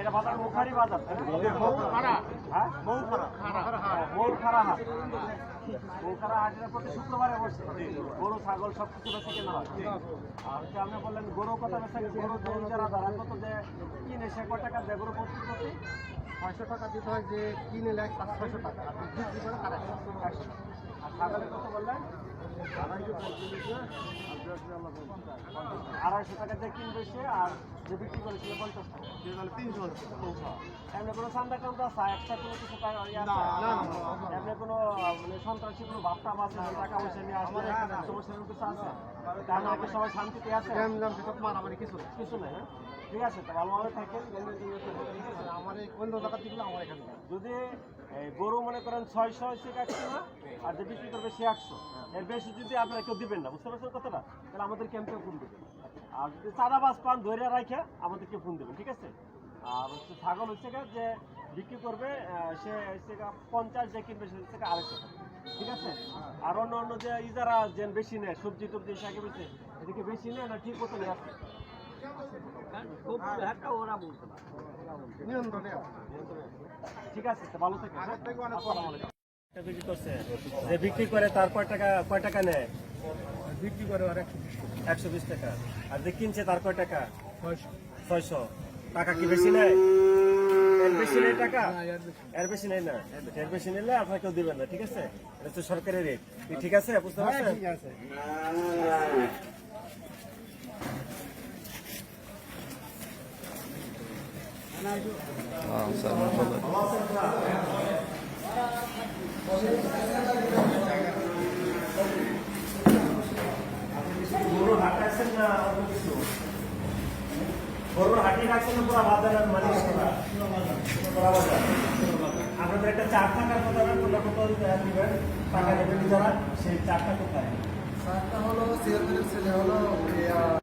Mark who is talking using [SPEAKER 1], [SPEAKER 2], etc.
[SPEAKER 1] এটা বাজার মুখারি। বাজার হ্যাঁ? মৌখারা। হাট। মৌখারা হাটের প্রতি শুক্রবারে গরু ছাগল সব কিছু কেনা হয়। আর হচ্ছে আপনি বললেন গরু কথা বেশি গরু যারা কত যে কিনে সে কয় টাকা দেয় গরু প্রতি প্রতি?
[SPEAKER 2] ছয়শো টাকা দিতে হয় যে কিনে নেয় পাঁচ ছয়শো টাকা। বিক্রি করে
[SPEAKER 1] আর ছাগলের কত বললেন? আড়াইশো টাকা দিয়ে কিনবে সে আর যে বিক্রি করে সে পঞ্চাশ টাকা।
[SPEAKER 2] তিনশো
[SPEAKER 1] এমনি কোনো চান্দা টান্দা আছে একটা কোনো কিছু এমনি কোনো মানে সন্ত্রাসী কোনো ভাবটা আছে টাকা পয়সা নিয়ে আসবে সমস্যা কিছু আছে। তার মানে সবাই শান্তিতে আছে।
[SPEAKER 2] কিছু নেই।
[SPEAKER 1] কিছু নেই হ্যাঁ? ঠিক আছে তো ভালোভাবে থাকেন যদি গরু মনে করেন ছয়শো একশো না? আর যে বিক্রি করবে সে একশো। এর বেশি যদি আপনারা কেউ দিবেন না, বুঝতে পারছেন তাহলে আমাদের ক্যাম্পে ফোন দেবেন। আর যদি চাঁদাবাজ পান ধরে রাখে আমাদেরকে ফোন দেবেন, ঠিক আছে? আর হচ্ছে ছাগল হচ্ছে যে বিক্রি করবে সে হচ্ছে পঞ্চাশ যে কিনবে, সে হচ্ছে আড়াইশো ঠিক আছে? আর অন্য অন্য যে ইজারা যে বেশি নেয়, সবজি টবজি শাকে বেশি এদিকে বেশি নেয় না ঠিক মতো নিয়ে ঠিক আছে ভালো থেকে। বিক্রি যে বিক্রি করে তার কয় টাকা কয় টাকা নেয়?
[SPEAKER 2] বিক্রি করে আর একশো
[SPEAKER 1] বিশ টাকা। আর যে কিনছে তার কয় টাকা?
[SPEAKER 2] ছয়শো।
[SPEAKER 1] টাকা কি বেশি নেয়? এর বেশি নেই টাকা?
[SPEAKER 2] না,
[SPEAKER 1] এর বেশি। নেই। না? এর বেশি নিলে আপনার কেউ দিবেন না ঠিক আছে? এটা হচ্ছে সরকারি রেট ঠিক আছে বুঝতে
[SPEAKER 2] হ্যাঁ,
[SPEAKER 1] পারছেন
[SPEAKER 2] ঠিক আছে
[SPEAKER 1] গরুর হাটে আছেন না অন্য কিছু গরুর হাটে রাখছেন না পুরো বাজারের মালিক করা পুরা বাজার আপনাদের একটা চার টাকার কথা না কোনটা কত দিবেন টাকা দেবেন যারা সেই চারটা কোথায়
[SPEAKER 2] চারটা হলো চেয়ারম্যানের ছেলে হলো